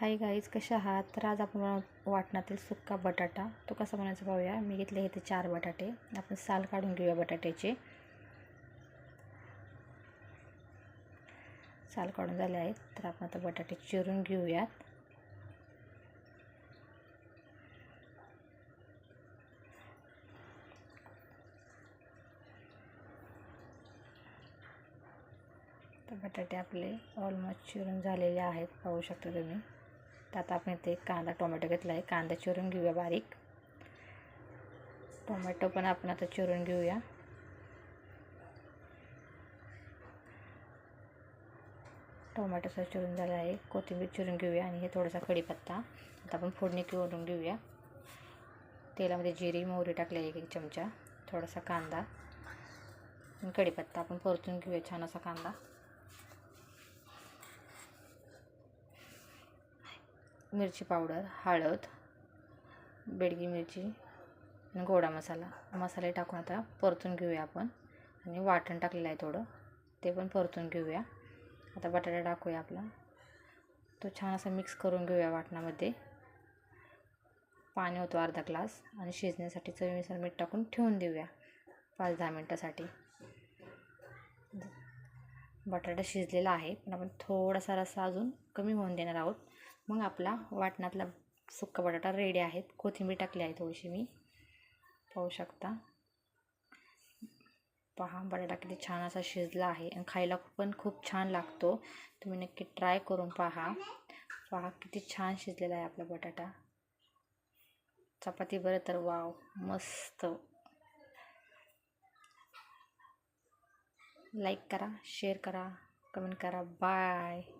Hi guys कशा आहात? तर आज आपण वाटणातील सुक्का बटाटा तो कसा बनवायचा पाहूया. मी घेतले इथे चार बटाटे. आपण साल काढून घेऊया बटाट्याचे. साल काढून झाले आहेत. तर आपण आता बटाटे चिरून घेऊयात. तर बटाटे आपले ऑलमोस्ट चिरून झालेले आहेत. पाहू शकता तुम्ही. तर आता आपण इथे कांदा टोमॅटो घेतला आहे कांदा चिरून घेऊया बारीक. टोमॅटो पण आपण आता चिरून घेऊया. टोमॅटोचा चिरून झाला आहे. कोथिंबीर चिरून घेऊया आणि हे थोडासा कढीपत्ता आता आपण फोडणी करून घेऊया. तेलामध्ये जिरी मोहरी टाकली एक एक चमचा. थोडासा कांदा आणि कढीपत्ता आपण परतून घेऊया छान असा कांदा. मिरची पावडर हळद बेडगी मिरची आणि गोडा मसाला. मसाले टाकून आता परतून घेऊया आपण. आणि वाटण टाकलेलं आहे थोडं. ते पण परतून घेऊया. आता बटाटा टाकूया आपला. तो छान असा मिक्स करून घेऊया वाटणामध्ये. पाणी होतो अर्धा ग्लास. आणि शिजण्यासाठी चवीनुसार मीठ टाकून ठेवून देऊया. पाच दहा मिनटासाठी. बटाटा शिजलेला आहे पण आपण थोडासा रस्सा अजून कमी होऊन देणार आहोत. मग आपला वाटणातला सुक्का बटाटा रेडी आहेत. कोथिंबीर टाकली आहे थोडीशी मी. पाहू शकता. पहा बटाटा किती छान असा शिजला आहे आणि खायला पण खूप छान लागतो. तुम्ही नक्की ट्राय करून पहा. पहा किती छान शिजलेला आहे आपला बटाटा. चपाती बरं तर वाव मस्त. लाईक करा शेअर करा कमेंट करा. बाय